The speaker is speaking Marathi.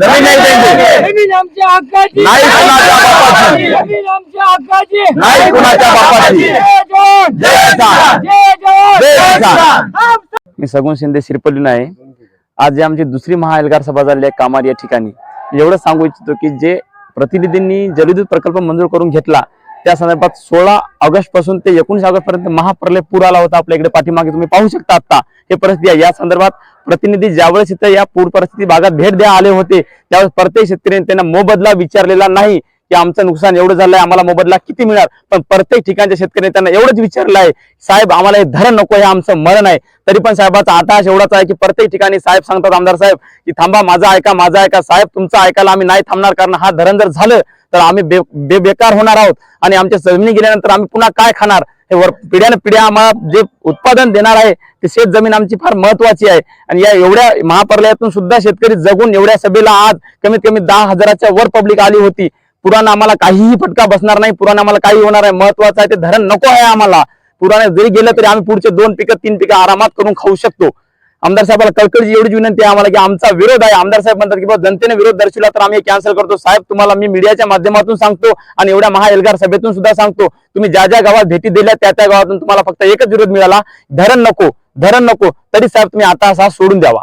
जमीन नाही देंगे जमीन आमच्या हक्काची. नाही कुणाच्या बापाची. जमीन आमच्या हक्काची. नाही कुणाच्या बापाची. जय जवान. जय जवान. मी सगुण शिंदे शिरपल्ली आहे आज जी आमची दुसरी महाएल्गार सभा झाली आहे कामार या ठिकाणी. एवढं सांगू इच्छितो की जे प्रतिनिधींनी जलविद्युत प्रकल्प मंजूर करून घेतला त्या संदर्भात सोळा ऑगस्टपासून ते एकोणीस ऑगस्ट पर्यंत महाप्रलय पूर आला होता आपल्या इकडे पाठीमागे. तुम्ही पाहू शकता आता. हे परिस्थिती आहे. या संदर्भात प्रतिनिधी ज्यावेळेस इथं या पूर परिस्थिती भागात भेट द्या आले होते त्यावेळेस प्रत्येक शेतकऱ्यांनी त्यांना मोबदला विचारलेला नाही की आमचं नुकसान एवढं झालंय आम्हाला मोबदला किती मिळणार? पण प्रत्येक ठिकाणच्या शेतकऱ्यांनी त्यांना एवढंच विचारलं आहे साहेब आम्हाला हे धरण नको हे आमचं मरण आहे. तरी पण साहेबाचा आताश एवढाच आहे की प्रत्येक ठिकाणी साहेब सांगतात आमदार साहेब की थांबा माझा ऐका माझा ऐका. साहेब तुमचं ऐकायला आम्ही नाही थांबणार कारण हा धरण जर झालं तर आम्ही बे बे- बेकार होणार आहोत आणि आमच्या जमिनी गेल्यानंतर आम्ही पुन्हा काय खाणार? हे वर पिढ्यानं पिढ्या आम्हाला जे उत्पादन देणार आहे ते शेत जमीन आमची फार महत्वाची आहे. आणि या एवढ्या महापर्यायातून सुद्धा शेतकरी जगून एवढ्या सभेला आज कमीत कमी दहा हजाराच्या वर पब्लिक आली होती. पुराण आम्हाला काहीही फटका बसणार नाही पुराण आम्हाला काही होणार आहे महत्वाचं आहे ते धरण नको आहे आम्हाला. पुराण जरी गेलं तरी आम्ही पुढचे दोन पिकं तीन पिकं आरामात करून खाऊ शकतो. आमदार साहेबाला कळकळीची एवढीच विनंती आहे आम्हाला की आमचा विरोध आहे. आमदार साहेब म्हणतात की बाबा जनतेने विरोध दर्शवला तर आम्ही कॅन्सल करतो. साहेब तुम्हाला मी मीडियाच्या माध्यमातून सांगतो आणि एवढ्या महाएल्गार सभेतून सुद्धा सांगतो तुम्ही ज्या ज्या गावात भेटी दिल्या त्या त्या गावातून तुम्हाला फक्त एकच विरोध मिळाला. धरण नको धरण नको. तरी साहेब तुम्ही आता असा सोडून द्यावा.